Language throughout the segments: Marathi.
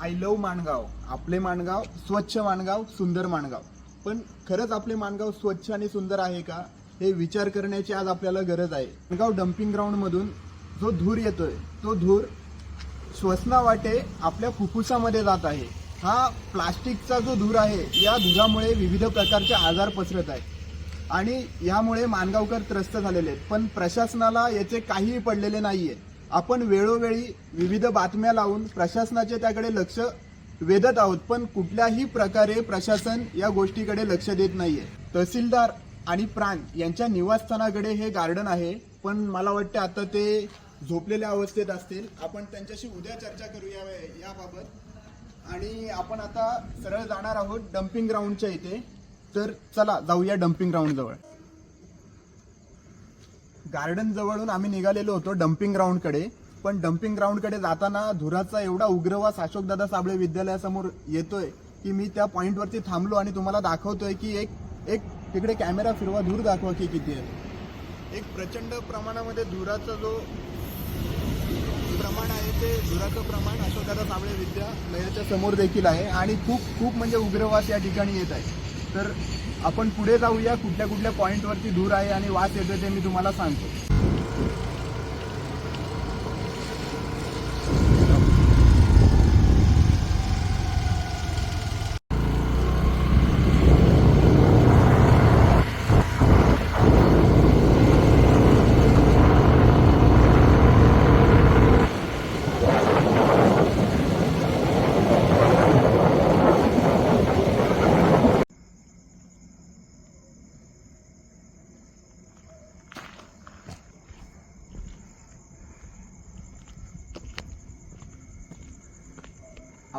आय लव माणगाव आपले माणगाव स्वच्छ माणगाव सुंदर माणगाव. पण खरंच आपले माणगाव स्वच्छ आणि सुंदर आहे का? हे विचार करण्याची आज आपल्याला गरज आहे. माणगाव डम्पिंग ग्राउंडमधून जो धूर येतोय तो धूर श्वसना वाटे आपल्या फुफ्फुसामध्ये जात आहे. हा प्लास्टिकचा जो धूर आहे या धुरामुळे विविध प्रकारचे आजार पसरत आहेत. आणि यामुळे माणगावकर त्रस्त झालेले आहेत. पण प्रशासनाला याचे काहीही पडलेले नाही आहे आपण वेळोवेळी विविध बातम्या लावून प्रशासनाचे त्याकडे लक्ष वेधत आहोत पण कुठल्याही प्रकारे प्रशासन या गोष्टीकडे लक्ष देत नाहीये. तहसीलदार आणि प्राण यांच्या निवासस्थानाकडे हे गार्डन आहे पण मला वाटतं आता ते झोपलेल्या अवस्थेत असतील. आपण त्यांच्याशी उद्या चर्चा करूया याबाबत. आणि आपण आता सरळ जाणार आहोत डम्पिंग ग्राउंडच्या इथे. तर चला जाऊया डम्पिंग ग्राउंड जवळ गार्डन जवळून आम्ही निघालेलो होतो डम्पिंग ग्राउंडकडे. पण डम्पिंग ग्राउंडकडे जाताना धुराचा एवढा उग्रवास अशोकदादा साबळे विद्यालयासमोर येतोय की मी त्या पॉइंट वरती थांबलो आणि तुम्हाला दाखवतोय की एक एक तिकडे कॅमेरा फिरवा धूर दाखवा की किती आहे. एक प्रचंड प्रमाणामध्ये धुराचा जो प्रमाण आहे ते धुराचं प्रमाण अशोकदादा साबळे विद्यालयाच्या समोर देखील आहे आणि खूप खूप म्हणजे उग्रवास या ठिकाणी येत आहे. तर आपण पुढे जाऊया कुठल्या कुठल्या पॉईंटवरती धूर आहे आणि वास येतोय ते मी तुम्हाला सांगतो.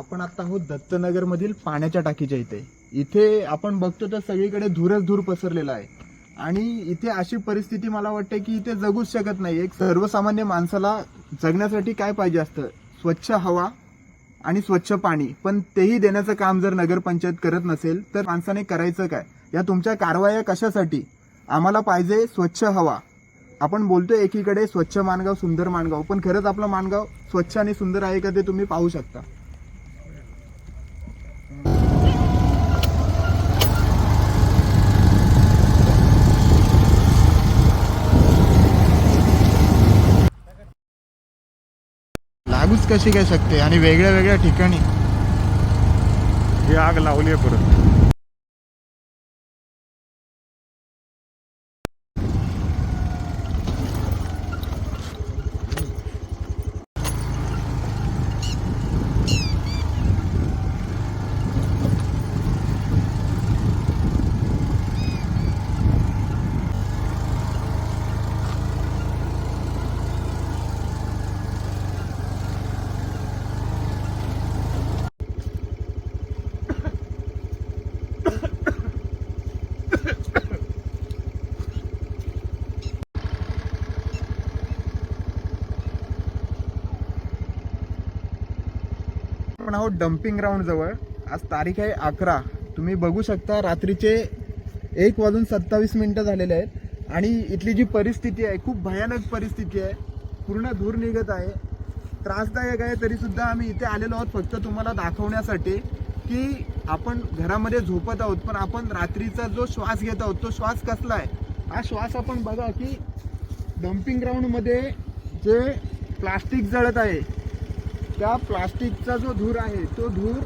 आपण आता आहोत दत्तनगर मधील पाण्याच्या टाकीच्या इथे. इथे आपण बघतो तर सगळीकडे धूरच धूर पसरलेला आहे. आणि इथे अशी परिस्थिती मला वाटते की इथे जगूच शकत नाही. एक सर्वसामान्य माणसाला जगण्यासाठी काय पाहिजे असतं? स्वच्छ हवा आणि स्वच्छ पाणी. पण तेही देण्याचं काम जर नगरपंचायत करत नसेल तर माणसाने करायचं काय? या तुमच्या कारवाया कशासाठी? आम्हाला पाहिजे स्वच्छ हवा. आपण बोलतोय एकीकडे स्वच्छ मानगाव सुंदर मानगाव पण खरंच आपलं मानगाव स्वच्छ आणि सुंदर आहे का ते तुम्ही पाहू शकता. लागूच कशी काय शकते? आणि वेगळ्या वेगळ्या ठिकाणी. ही आग लावली आहे परत. आपण आहोत डम्पिंग ग्राउंड जवळ. आज तारीख आहे अकरा. तुम्ही बघू शकता रात्रीचे एक वाजून सत्तावीस मिनिटं झालेले आहेत. आणि इथली जी परिस्थिती आहे खूप भयानक परिस्थिती आहे. पूर्ण धूर निघत आहे. त्रासदायक आहे तरीसुद्धा आम्ही इथे आलेलो आहोत फक्त तुम्हाला दाखवण्यासाठी की आपण घरामध्ये झोपत आहोत पण आपण रात्रीचा जो श्वास घेत आहोत तो श्वास कसला आहे? हा श्वास आपण बघा की डम्पिंग ग्राउंडमध्ये जे प्लास्टिक जळत आहे त्या प्लास्टिकचा जो धूर आहे तो धूर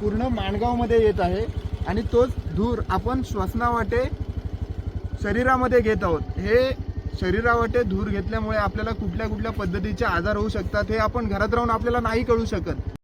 पूर्ण माणगावमध्ये येत आहे आणि तोच धूर आपण श्वसनावाटे शरीरामध्ये घेत आहोत. हे शरीरावाटे धूर घेतल्यामुळे आपल्याला कुठल्या कुठल्या पद्धतीचे आजार होऊ शकतात हे आपण घरात राहून आपल्याला नाही कळू शकत.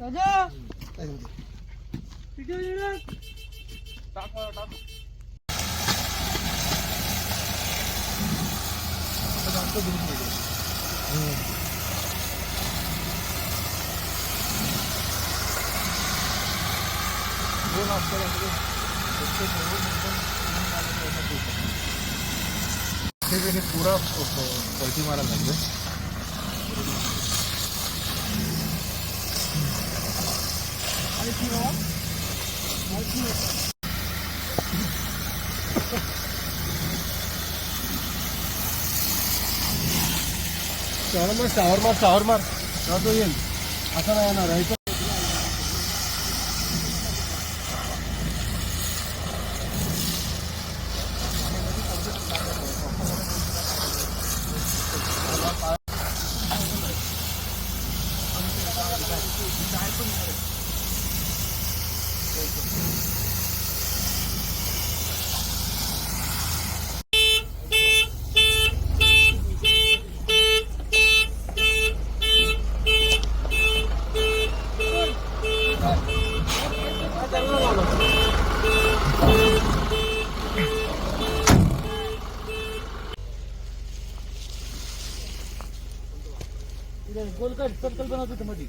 दादा व्हिडिओ पुरा पलटी मारायला लागले. शावर मार सावर मार सावर मार तो येईल असं नाही येणार आहे you. गोलकट सर्कल बनवत होतं मध्ये